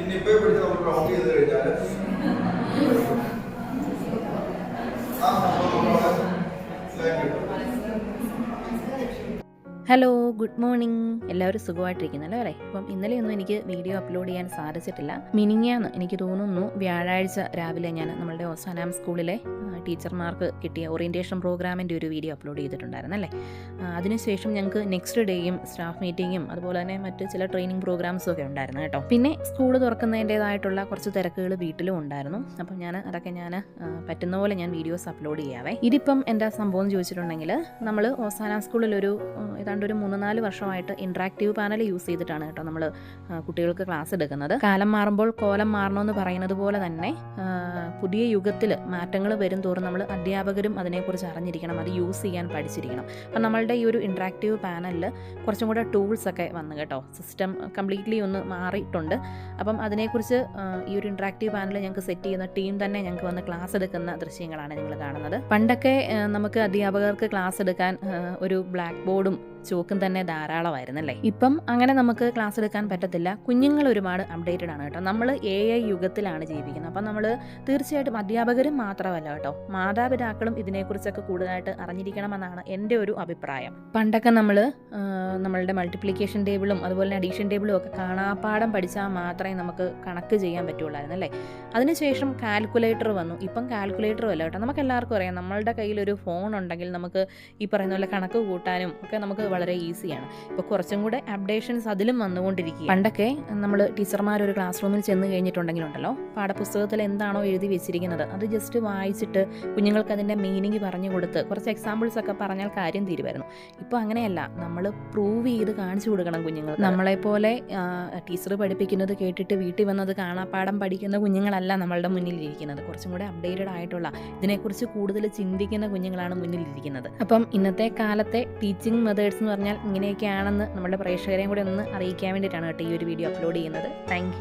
ഇനിയിപ്പോ പിടിച്ച് നമ്മൾ റൗണ്ട് ചെയ്ത് ഹലോ ഗുഡ് മോർണിംഗ് എല്ലാവരും സുഖമായിട്ടിരിക്കുന്നല്ലോ അല്ലേ? അപ്പം ഇന്നലെയൊന്നും എനിക്ക് വീഡിയോ അപ്ലോഡ് ചെയ്യാൻ സാധിച്ചിട്ടില്ല. മിനിങ്ങാന്ന് എനിക്ക് തോന്നുന്നു വ്യാഴാഴ്ച രാവിലെ ഞാൻ നമ്മളുടെ ഓസാനാം സ്കൂളിലെ ടീച്ചർമാർക്ക് കിട്ടിയ ഓറിയന്റേഷൻ പ്രോഗ്രാമിന്റെ ഒരു വീഡിയോ അപ്ലോഡ് ചെയ്തിട്ടുണ്ടായിരുന്നു അല്ലേ? അതിനുശേഷം ഞങ്ങൾക്ക് നെക്സ്റ്റ് ഡേയും സ്റ്റാഫ് മീറ്റിങ്ങും അതുപോലെ തന്നെ മറ്റ് ചില ട്രെയിനിങ് പ്രോഗ്രാംസും ഒക്കെ ഉണ്ടായിരുന്നു കേട്ടോ. പിന്നെ സ്കൂൾ തുറക്കുന്നതിന്റേതായിട്ടുള്ള കുറച്ച് തിരക്കുകൾ വീട്ടിലും ഉണ്ടായിരുന്നു. അപ്പം ഞാൻ അതൊക്കെ ഞാൻ പറ്റുന്ന പോലെ ഞാൻ വീഡിയോസ് അപ്ലോഡ് ചെയ്യാവേ. ഇതിപ്പം എന്താ സംഭവം ചോദിച്ചിട്ടുണ്ടെങ്കിൽ നമ്മൾ ഓസാനാം സ്കൂളിലൊരു ആ, ഏതാണ്ട് ഒരു മൂന്ന് നാല് വർഷമായിട്ട് ഇൻട്രാക്റ്റീവ് പാനൽ യൂസ് ചെയ്തിട്ടാണ് കേട്ടോ നമ്മൾ കുട്ടികൾക്ക് ക്ലാസ് എടുക്കുന്നത്. കാലം മാറുമ്പോൾ കോലം മാറണമെന്ന് പറയുന്നത് പോലെ തന്നെ പുതിയ യുഗത്തിൽ മാറ്റങ്ങൾ വരും തോറും നമ്മൾ അധ്യാപകരും അതിനെക്കുറിച്ച് അറിഞ്ഞിരിക്കണം അത് യൂസ് ചെയ്യാൻ പഠിച്ചിരിക്കണം. അപ്പം നമ്മളുടെ ഈ ഒരു ഇൻട്രാക്റ്റീവ് പാനലിൽ കുറച്ചും കൂടെ ടൂൾസൊക്കെ വന്നു കേട്ടോ സിസ്റ്റം കംപ്ലീറ്റ്ലി ഒന്ന് മാറിയിട്ടുണ്ട്. അപ്പം അതിനെക്കുറിച്ച് ഈ ഒരു ഇൻട്രാക്റ്റീവ് പാനൽ ഞങ്ങൾക്ക് സെറ്റ് ചെയ്യുന്ന ടീം തന്നെ ഞങ്ങൾക്ക് വന്ന് ക്ലാസ് എടുക്കുന്ന ദൃശ്യങ്ങളാണ് നിങ്ങൾ കാണുന്നത്. പണ്ടൊക്കെ നമുക്ക് അധ്യാപകർക്ക് ക്ലാസ് എടുക്കാൻ ഒരു ബ്ലാക്ക് ബോർഡും ചോക്കും തന്നെ ധാരാളമായിരുന്നല്ലേ? ഇപ്പം അങ്ങനെ നമുക്ക് ക്ലാസ് എടുക്കാൻ പറ്റത്തില്ല. കുഞ്ഞുങ്ങൾ ഒരുപാട് അപ്ഡേറ്റഡ് ആണ് കേട്ടോ. നമ്മൾ എ ഐ യുഗത്തിലാണ് ജീവിക്കുന്നത്. അപ്പം നമ്മൾ തീർച്ചയായിട്ടും അധ്യാപകരും മാത്രമല്ല കേട്ടോ. മാതാപിതാക്കളും ഇതിനെക്കുറിച്ചൊക്കെ കൂടുതലായിട്ട് അറിഞ്ഞിരിക്കണമെന്നാണ് എന്റെ ഒരു അഭിപ്രായം. പണ്ടൊക്കെ നമ്മൾ നമ്മളുടെ മൾട്ടിപ്ലിക്കേഷൻ ടേബിളും അതുപോലെ തന്നെ അഡീഷൻ ടേബിളും ഒക്കെ കാണാപ്പാടം പഠിച്ചാൽ മാത്രമേ നമുക്ക് കണക്ക് ചെയ്യാൻ പറ്റുള്ളായിരുന്നു അല്ലേ? അതിനുശേഷം കാൽക്കുലേറ്റർ വന്നു. ഇപ്പം കാൽക്കുലേറ്ററും അല്ല കേട്ടോ. നമുക്ക് എല്ലാവർക്കും അറിയാം. നമ്മളുടെ കയ്യിൽ ഒരു ഫോൺ ഉണ്ടെങ്കിൽ നമുക്ക് ഈ പറയുന്ന പോലെ കണക്ക് കൂട്ടാനും ഒക്കെ നമുക്ക് വളരെ ഈസിയാണ്. ഇപ്പോൾ കുറച്ചും കൂടെ അപ്ഡേഷൻസ് അതിലും വന്നുകൊണ്ടിരിക്കുക പണ്ടൊക്കെ നമ്മൾ ടീച്ചർമാർ ഒരു ക്ലാസ് റൂമിൽ ചെന്ന് കഴിഞ്ഞിട്ടുണ്ടെങ്കിലുണ്ടല്ലോ പാഠപുസ്തകത്തിൽ എന്താണോ എഴുതി വെച്ചിരിക്കുന്നത് അത് ജസ്റ്റ് വായിച്ചിട്ട് കുഞ്ഞുങ്ങൾക്ക് അതിന്റെ മീനിങ് പറഞ്ഞു കൊടുത്ത് കുറച്ച് എക്സാമ്പിൾസ് ഒക്കെ പറഞ്ഞാൽ കാര്യം തീരുമായിരുന്നു. ഇപ്പോൾ അങ്ങനെയല്ല നമ്മൾ പ്രൂവ് ചെയ്ത് കാണിച്ചു കൊടുക്കണം കുഞ്ഞുങ്ങൾ നമ്മളെപ്പോലെ ടീച്ചർ പഠിപ്പിക്കുന്നത് കേട്ടിട്ട് വീട്ടിൽ വന്നത് കാണാപ്പാടം പഠിക്കുന്ന കുഞ്ഞുങ്ങളല്ല നമ്മളുടെ മുന്നിലിരിക്കുന്നത്. കുറച്ചും കൂടെ അപ്ഡേറ്റഡ് ആയിട്ടുള്ള ഇതിനെക്കുറിച്ച് കൂടുതൽ ചിന്തിക്കുന്ന കുഞ്ഞുങ്ങളാണ് മുന്നിലിരിക്കുന്നത്. അപ്പം ഇന്നത്തെ കാലത്തെ ടീച്ചിങ് മെത്തേഡ്സ് എന്ന് പറഞ്ഞാൽ ഇങ്ങനെയൊക്കെയാണെന്ന് നമ്മുടെ പ്രേക്ഷകരെയും കൂടി ഒന്ന് അറിയിക്കാൻ വേണ്ടിയിട്ടാണ് കേട്ടോ ഈ ഒരു വീഡിയോ അപ്ലോഡ് ചെയ്യുന്നത്. താങ്ക്